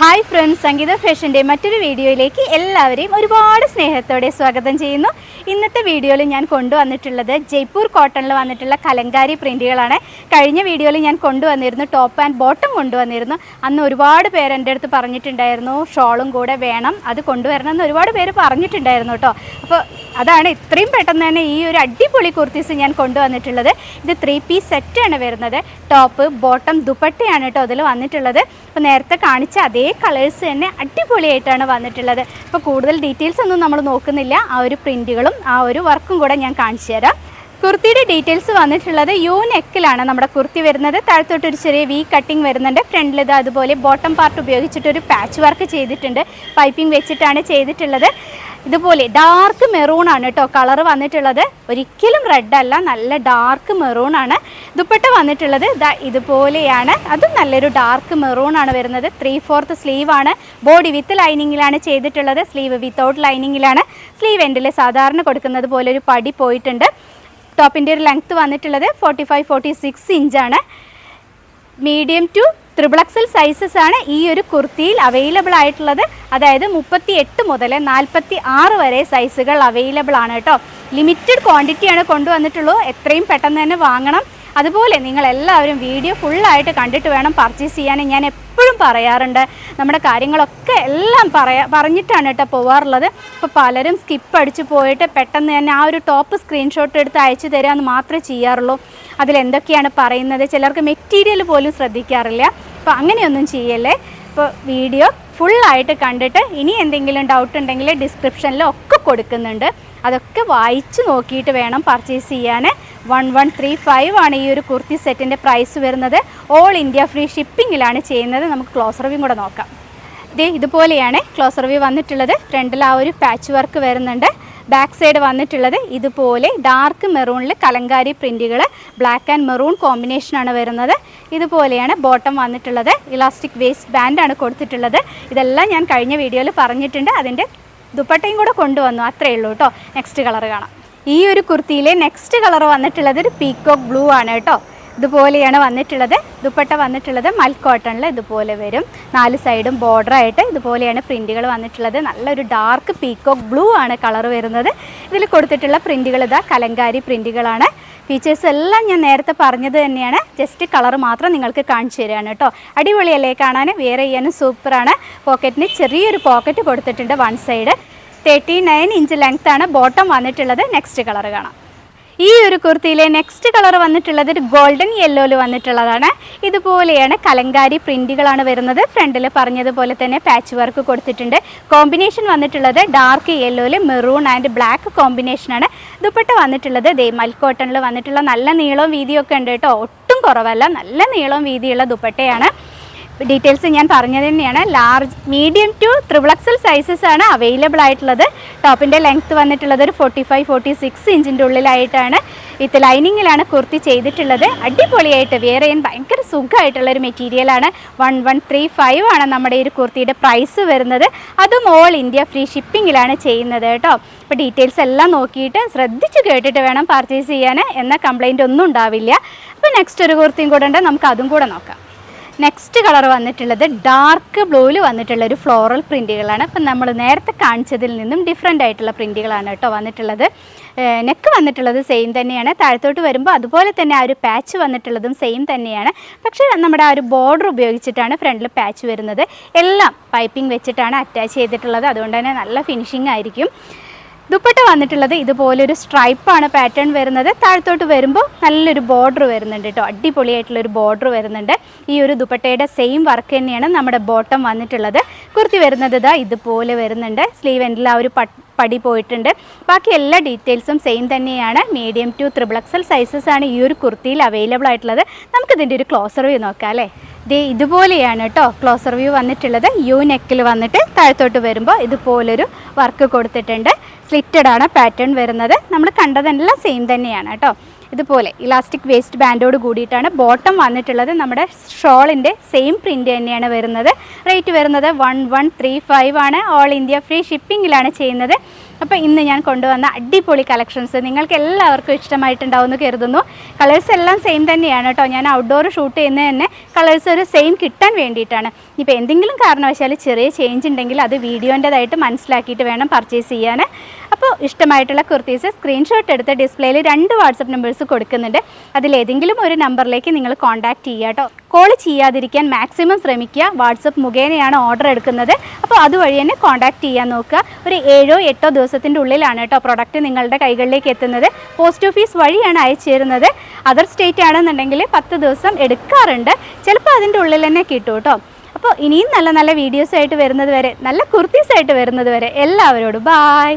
Hi friends സംഗീത ഫാഷന്റെ മറ്റൊരു വീഡിയോയിലേക്ക് എല്ലാവരെയും ഒരുപാട് സ്നേഹത്തോടെ സ്വാഗതം ചെയ്യുന്നു. ഇന്നത്തെ വീഡിയോയിൽ ഞാൻ കൊണ്ടുവന്നിട്ടുള്ളത് ജയ്പൂർ കോട്ടണിൽ വന്നിട്ടുള്ള കലങ്കാരി പ്രിന്റുകളാണ് കഴിഞ്ഞ വീഡിയോയിൽ ഞാൻ കൊണ്ടുവന്നിരുന്നു ടോപ്പ് ആൻഡ് ബോട്ടം കൊണ്ടുവന്നിരുന്നു. അന്ന് ഒരുപാട് പേര് എന്റെ അടുത്ത് പറഞ്ഞിട്ടുണ്ടായിരുന്നു ഷോളും കൂടെ വേണം അത് കൊണ്ടുവരണം എന്ന് ഒരുപാട് പേര് പറഞ്ഞിട്ടുണ്ടായിരുന്നു കേട്ടോ. അപ്പോൾ അതാണ് ഇത്രയും പെട്ടെന്ന് തന്നെ ഈ ഒരു അടിപൊളി കുർത്തീസ് ഞാൻ കൊണ്ടുവന്നിട്ടുള്ളത്. ഇത് ത്രീ പീസ് സെറ്റാണ് വരുന്നത്. ടോപ്പ് ബോട്ടം ദുപ്പട്ടയാണ് കേട്ടോ അതിൽ വന്നിട്ടുള്ളത്. അപ്പോൾ നേരത്തെ കാണിച്ച അതേ കളേഴ്സ് തന്നെ അടിപൊളിയായിട്ടാണ് വന്നിട്ടുള്ളത്. അപ്പോൾ കൂടുതൽ ഡീറ്റെയിൽസ് ഒന്നും നമ്മൾ നോക്കുന്നില്ല. ആ ഒരു പ്രിന്റുകളും ആ ഒരു വർക്കും കൂടെ ഞാൻ കാണിച്ചു തരാം. കുർത്തിയുടെ ഡീറ്റെയിൽസ് വന്നിട്ടുള്ളത് യു നെക്കിലാണ് നമ്മുടെ കുർത്തി വരുന്നത്. താഴത്തോട്ട് ഒരു ചെറിയ വി കട്ടിങ് വരുന്നുണ്ട്. ഫ്രണ്ടിൽ ഇത് അതുപോലെ ബോട്ടം പാർട്ട് ഉപയോഗിച്ചിട്ട് ഒരു പാച്ച് വർക്ക് ചെയ്തിട്ടുണ്ട്. പൈപ്പിംഗ് വെച്ചിട്ടാണ് ചെയ്തിട്ടുള്ളത്. ഇതുപോലെ ഡാർക്ക് മെറൂൺ ആണ് കേട്ടോ കളർ വന്നിട്ടുള്ളത്. ഒരിക്കലും റെഡ് അല്ല നല്ല ഡാർക്ക് മെറൂൺ ആണ്. ദുപ്പട്ട വന്നിട്ടുള്ളത് ഇതാ ഇതുപോലെയാണ്. അതും നല്ലൊരു ഡാർക്ക് മെറൂൺ ആണ് വരുന്നത്. ത്രീ ഫോർത്ത് സ്ലീവ് ആണ്. ബോഡി വിത്ത് ലൈനിങ്ങിലാണ് ചെയ്തിട്ടുള്ളത്. സ്ലീവ് വിത്തൗട്ട് ലൈനിങ്ങിലാണ് സ്ലീവ് എൻഡിൽ സാധാരണ കൊടുക്കുന്നത് പോലെ ഒരു പടി പോയിട്ടുണ്ട്. ടോപ്പിന്റെ ഒരു ലെങ്ത്ത് വന്നിട്ടുള്ളത് ഫോർട്ടി ഫൈവ് ഫോർട്ടി സിക്സ് ഇഞ്ചാണ് medium to triple XL sizes ആണ് ഈ ഒരു കുർത്തിയിൽ അവൈലബിൾ ആയിട്ടുള്ളത്. അതായത് മുപ്പത്തി എട്ട് മുതൽ നാൽപ്പത്തി ആറ് വരെ സൈസുകൾ അവൈലബിൾ ആണ് കേട്ടോ. ലിമിറ്റഡ് ക്വാണ്ടിറ്റിയാണ് കൊണ്ടുവന്നിട്ടുള്ളൂ. എത്രയും പെട്ടെന്ന് തന്നെ വാങ്ങണം. അതുപോലെ നിങ്ങൾ എല്ലാവരും വീഡിയോ ഫുള്ളായിട്ട് കണ്ടിട്ട് വേണം പർച്ചേസ് ചെയ്യാൻ. ഞാൻ എപ്പോഴും പറയാറുണ്ട് നമ്മുടെ കാര്യങ്ങളൊക്കെ എല്ലാം പറയാ പറഞ്ഞിട്ടാണ് കേട്ടോ പോവാറുള്ളത്. അപ്പോൾ പലരും സ്കിപ്പ് അടിച്ച് പോയിട്ട് പെട്ടെന്ന് തന്നെ ആ ഒരു ടോപ്പ് സ്ക്രീൻഷോട്ട് എടുത്ത് അയച്ചു തരാമെന്ന് മാത്രമേ ചെയ്യാറുള്ളൂ. അതിലെന്തൊക്കെയാണ് പറയുന്നത്? ചിലർക്ക് മെറ്റീരിയൽ പോലും ശ്രദ്ധിക്കാറില്ല. അപ്പോൾ അങ്ങനെയൊന്നും ചെയ്യല്ലേ? ഇപ്പോൾ വീഡിയോ ഫുള്ളായിട്ട് കണ്ടിട്ട് ഇനി എന്തെങ്കിലും ഡൗട്ട് ഉണ്ടെങ്കിൽ ഡിസ്ക്രിപ്ഷനിൽ ഒക്കെ കൊടുക്കുന്നുണ്ട്. അതൊക്കെ വായിച്ചു നോക്കിയിട്ട് വേണം പർച്ചേസ് ചെയ്യാൻ വൺ വൺ ത്രീ ഫൈവ് ആണ് ഈ ഒരു കുർത്തി സെറ്റിന്റെ പ്രൈസ് വരുന്നത്. ഓൾ ഇന്ത്യ ഫ്രീ ഷിപ്പിങ്ങിലാണ് ചെയ്യുന്നത്. നമുക്ക് ക്ലോസ് റിവ്യൂ കൂടെ നോക്കാം. ഇതേ ഇതുപോലെയാണ് ക്ലോസ് റിവ്യൂ വന്നിട്ടുള്ളത്. ഫ്രണ്ടിൽ ആ ഒരു പാച്ച് വർക്ക് വരുന്നുണ്ട്. ബാക്ക് സൈഡ് വന്നിട്ടുള്ളത് ഇതുപോലെ ഡാർക്ക് മെറൂണിൽ കലങ്കാരി പ്രിന്റുകൾ ബ്ലാക്ക് ആൻഡ് മെറൂൺ കോമ്പിനേഷനാണ് വരുന്നത്. ഇതുപോലെയാണ് ബോട്ടം വന്നിട്ടുള്ളത്. ഇലാസ്റ്റിക് വേസ്റ്റ് ബാൻഡാണ് കൊടുത്തിട്ടുള്ളത്. ഇതെല്ലാം ഞാൻ കഴിഞ്ഞ വീഡിയോയിൽ പറഞ്ഞിട്ടുണ്ട്. അതിന്റെ ദുപ്പട്ടയും കൂടെ കൊണ്ടുവന്നു. അത്രയേ ഉള്ളൂ കേട്ടോ. നെക്സ്റ്റ് കളർ കാണാം. ഈ ഒരു കുർത്തിയിലെ നെക്സ്റ്റ് കളർ വന്നിട്ടുള്ളത് ഒരു പീക്കോക്ക് ബ്ലൂ ആണ് കേട്ടോ. ഇതുപോലെയാണ് വന്നിട്ടുള്ളത്. ദുപ്പട്ട വന്നിട്ടുള്ളത് മൽ കോട്ടണിൽ ഇതുപോലെ വരും. നാല് സൈഡും ബോർഡറായിട്ട് ഇതുപോലെയാണ് പ്രിന്റുകൾ വന്നിട്ടുള്ളത്. നല്ലൊരു ഡാർക്ക് പീക്കോക്ക് ബ്ലൂ ആണ് കളർ വരുന്നത്. ഇതിൽ കൊടുത്തിട്ടുള്ള പ്രിന്റുകൾ ഇതാ കലങ്കാരി പ്രിന്റുകളാണ് ഫീച്ചേഴ്സ് എല്ലാം ഞാൻ നേരത്തെ പറഞ്ഞത് തന്നെയാണ്. ജസ്റ്റ് കളർ മാത്രം നിങ്ങൾക്ക് കാണിച്ചു തരികയാണ് കേട്ടോ. അടിപൊളിയല്ലേ കാണാൻ? വേറെ ചെയ്യാനും സൂപ്പറാണ് പോക്കറ്റിന് ചെറിയൊരു പോക്കറ്റ് കൊടുത്തിട്ടുണ്ട് one side thirty nine inch ലെങ്ത്താണ് bottom വന്നിട്ടുള്ളത്. നെക്സ്റ്റ് കളർ കാണാം. ഈ ഒരു കുർത്തിയിലെ നെക്സ്റ്റ് കളർ വന്നിട്ടുള്ളത് ഒരു ഗോൾഡൻ യെല്ലോയിൽ വന്നിട്ടുള്ളതാണ്. ഇതുപോലെയാണ് കലങ്കാരി പ്രിന്റുകളാണ് വരുന്നത്. ഫ്രണ്ടിൽ പറഞ്ഞതുപോലെ തന്നെ പാച്ച് വർക്ക് കൊടുത്തിട്ടുണ്ട്. കോമ്പിനേഷൻ വന്നിട്ടുള്ളത് ഡാർക്ക് യെല്ലോയിൽ മെറൂൺ ആൻഡ് ബ്ലാക്ക് കോമ്പിനേഷനാണ് ദുപ്പട്ട വന്നിട്ടുള്ളത് ദേ മൽക്കോട്ടണിൽ വന്നിട്ടുള്ള നല്ല നീളവും വീതിയൊക്കെ ഉണ്ട് കേട്ടോ. ഒട്ടും കുറവല്ല നല്ല നീളവും വീതിയുള്ള ദുപ്പട്ടയാണ്. ഡീറ്റെയിൽസ് ഞാൻ പറഞ്ഞത് തന്നെയാണ്. Large medium to triple XL sizes ആണ് അവൈലബിൾ ആയിട്ടുള്ളത്. ടോപ്പിന്റെ ലെങ്ത്ത് വന്നിട്ടുള്ളത് ഒരു ഫോർട്ടി ഫൈവ് ഫോർട്ടി സിക്സ് ഇഞ്ചിന്റെ ഉള്ളിലായിട്ടാണ് ഇത് ലൈനിങ്ങിലാണ് കുർത്തി ചെയ്തിട്ടുള്ളത്. അടിപൊളിയായിട്ട് വെയർ ചെയ്യാൻ ഭയങ്കര സുഖമായിട്ടുള്ളൊരു മെറ്റീരിയലാണ് വൺ വൺ ത്രീ ഫൈവ് ആണ് നമ്മുടെ ഈ ഒരു കുർത്തിയുടെ പ്രൈസ് വരുന്നത്. അതും ഓൾ ഇന്ത്യ ഫ്രീ ഷിപ്പിങ്ങിലാണ് ചെയ്യുന്നത് കേട്ടോ. അപ്പോൾ ഡീറ്റെയിൽസ് എല്ലാം നോക്കിയിട്ട് ശ്രദ്ധിച്ച് കേട്ടിട്ട് വേണം പർച്ചേസ് ചെയ്യാൻ എന്ന കംപ്ലൈന്റ് ഒന്നും ഉണ്ടാവില്ല. അപ്പോൾ നെക്സ്റ്റ് ഒരു കുർത്തിയും കൂടെ ഉണ്ട്. നമുക്ക് അതും കൂടെ നോക്കാം. നെക്സ്റ്റ് കളർ വന്നിട്ടുള്ളത് ഡാർക്ക് ബ്ലൂവിൽ വന്നിട്ടുള്ള ഒരു ഫ്ലോറൽ പ്രിന്റുകളാണ് അപ്പം നമ്മൾ നേരത്തെ കാണിച്ചതിൽ നിന്നും ഡിഫറെന്റ് ആയിട്ടുള്ള പ്രിന്റുകളാണ് കേട്ടോ വന്നിട്ടുള്ളത്. നെക്ക് വന്നിട്ടുള്ളത് സെയിം തന്നെയാണ്. താഴത്തോട്ട് വരുമ്പോൾ അതുപോലെ തന്നെ ആ ഒരു പാച്ച് വന്നിട്ടുള്ളതും സെയിം തന്നെയാണ്. പക്ഷേ നമ്മുടെ ആ ഒരു ബോർഡർ ഉപയോഗിച്ചിട്ടാണ് ഫ്രണ്ടിൽ പാച്ച് വരുന്നത്. എല്ലാം പൈപ്പിംഗ് വെച്ചിട്ടാണ് അറ്റാച്ച് ചെയ്തിട്ടുള്ളത്. അതുകൊണ്ട് തന്നെ നല്ല ഫിനിഷിംഗ് ആയിരിക്കും. ദുപ്പട്ട വന്നിട്ടുള്ളത് ഇതുപോലൊരു സ്ട്രൈപ്പാണ് പാറ്റേൺ വരുന്നത്. താഴത്തോട്ട് വരുമ്പോൾ നല്ലൊരു ബോർഡർ വരുന്നുണ്ട് കേട്ടോ അടിപൊളിയായിട്ടുള്ളൊരു ബോർഡർ വരുന്നുണ്ട്. ഈ ഒരു ദുപ്പട്ടയുടെ സെയിം വർക്ക് തന്നെയാണ് നമ്മുടെ ബോട്ടം വന്നിട്ടുള്ളത്. കുർത്തി വരുന്നത് ഇതാ ഇതുപോലെ വരുന്നുണ്ട്. സ്ലീവ് എൻഡിൽ ആ ഒരു പടി പോയിട്ടുണ്ട്. ബാക്കി എല്ലാ ഡീറ്റെയിൽസും സെയിം തന്നെയാണ്. Medium to triple XL sizes ആണ് ഈ ഒരു കുർത്തിയിൽ അവൈലബിൾ ആയിട്ടുള്ളത്. നമുക്കിതിന്റെ ഒരു ക്ലോസർ വ്യൂ നോക്കാം അല്ലേ? ദേ ഇതുപോലെയാണ് കേട്ടോ ക്ലോസർ വ്യൂ വന്നിട്ടുള്ളത്. യു നെക്കിൽ വന്നിട്ട് താഴത്തോട്ട് വരുമ്പോൾ ഇതുപോലൊരു വർക്ക് കൊടുത്തിട്ടുണ്ട്. സ്ലിറ്റഡ് ആണ് പാറ്റേൺ വരുന്നത്. നമ്മൾ കണ്ടതെല്ലാം സെയിം തന്നെയാണ് കേട്ടോ ഇതുപോലെ ഇലാസ്റ്റിക് വേസ്റ്റ് ബാൻഡോട് കൂടിയിട്ടാണ് ബോട്ടം വന്നിട്ടുള്ളത്. നമ്മുടെ ഷോളിന്റെ സെയിം പ്രിന്റ് തന്നെയാണ് വരുന്നത്. റേറ്റ് വരുന്നത് വൺ വൺ ത്രീ ഫൈവ് ആണ്. ഓൾ ഇന്ത്യ ഫ്രീ ഷിപ്പിങ്ങിലാണ് ചെയ്യുന്നത്. അപ്പോൾ ഇന്ന് ഞാൻ കൊണ്ടുവന്ന അടിപൊളി കളക്ഷൻസ് നിങ്ങൾക്ക് എല്ലാവർക്കും ഇഷ്ടമായിട്ടുണ്ടാവും എന്ന് കരുതുന്നു. കളേഴ്സ് എല്ലാം സെയിം തന്നെയാണ് കേട്ടോ. ഞാൻ ഔട്ട്ഡോർ ഷൂട്ട് ചെയ്യുന്നത് തന്നെ കളേഴ്സ് ഒരു സെയിം കിട്ടാൻ വേണ്ടിയിട്ടാണ്. ഇപ്പോൾ എന്തെങ്കിലും കാരണവശാൽ ചെറിയ ചേഞ്ച് ഉണ്ടെങ്കിൽ അത് വീഡിയോന്റെതായിട്ട് മനസ്സിലാക്കിയിട്ട് വേണം പർച്ചേസ് ചെയ്യാൻ. അപ്പോൾ ഇഷ്ടമായിട്ടുള്ള കുർത്തീസ് സ്ക്രീൻഷോട്ട് എടുത്ത് ഡിസ്പ്ലേയിൽ രണ്ട് വാട്സപ്പ് നമ്പേഴ്സ് കൊടുക്കുന്നുണ്ട്. അതിലേതെങ്കിലും ഒരു നമ്പറിലേക്ക് നിങ്ങൾ കോൺടാക്റ്റ് ചെയ്യാം കേട്ടോ. കോൾ ചെയ്യാതിരിക്കാൻ മാക്സിമം ശ്രമിക്കുക. വാട്സപ്പ് മുഖേനയാണ് ഓർഡർ എടുക്കുന്നത്. അപ്പോൾ അതുവഴി തന്നെ കോൺടാക്ട് ചെയ്യാൻ നോക്കുക. ഒരു ഏഴോ എട്ടോ ദിവസത്തിന്റെ ഉള്ളിലാണ് കേട്ടോ പ്രൊഡക്റ്റ് നിങ്ങളുടെ കൈകളിലേക്ക് എത്തുന്നത്. പോസ്റ്റ് ഓഫീസ് വഴിയാണ് അയച്ചു തരുന്നത് അതർ സ്റ്റേറ്റ് ആണെന്നുണ്ടെങ്കിൽ പത്ത് ദിവസം എടുക്കാറുണ്ട്. ചിലപ്പോൾ അതിന്റെ ഉള്ളിൽ തന്നെ കിട്ടും കേട്ടോ. അപ്പോൾ ഇനിയും നല്ല നല്ല വീഡിയോസായിട്ട് വരുന്നത് വരെ നല്ല കുർത്തീസായിട്ട് വരുന്നത് വരെ എല്ലാവരോടും. ബായ്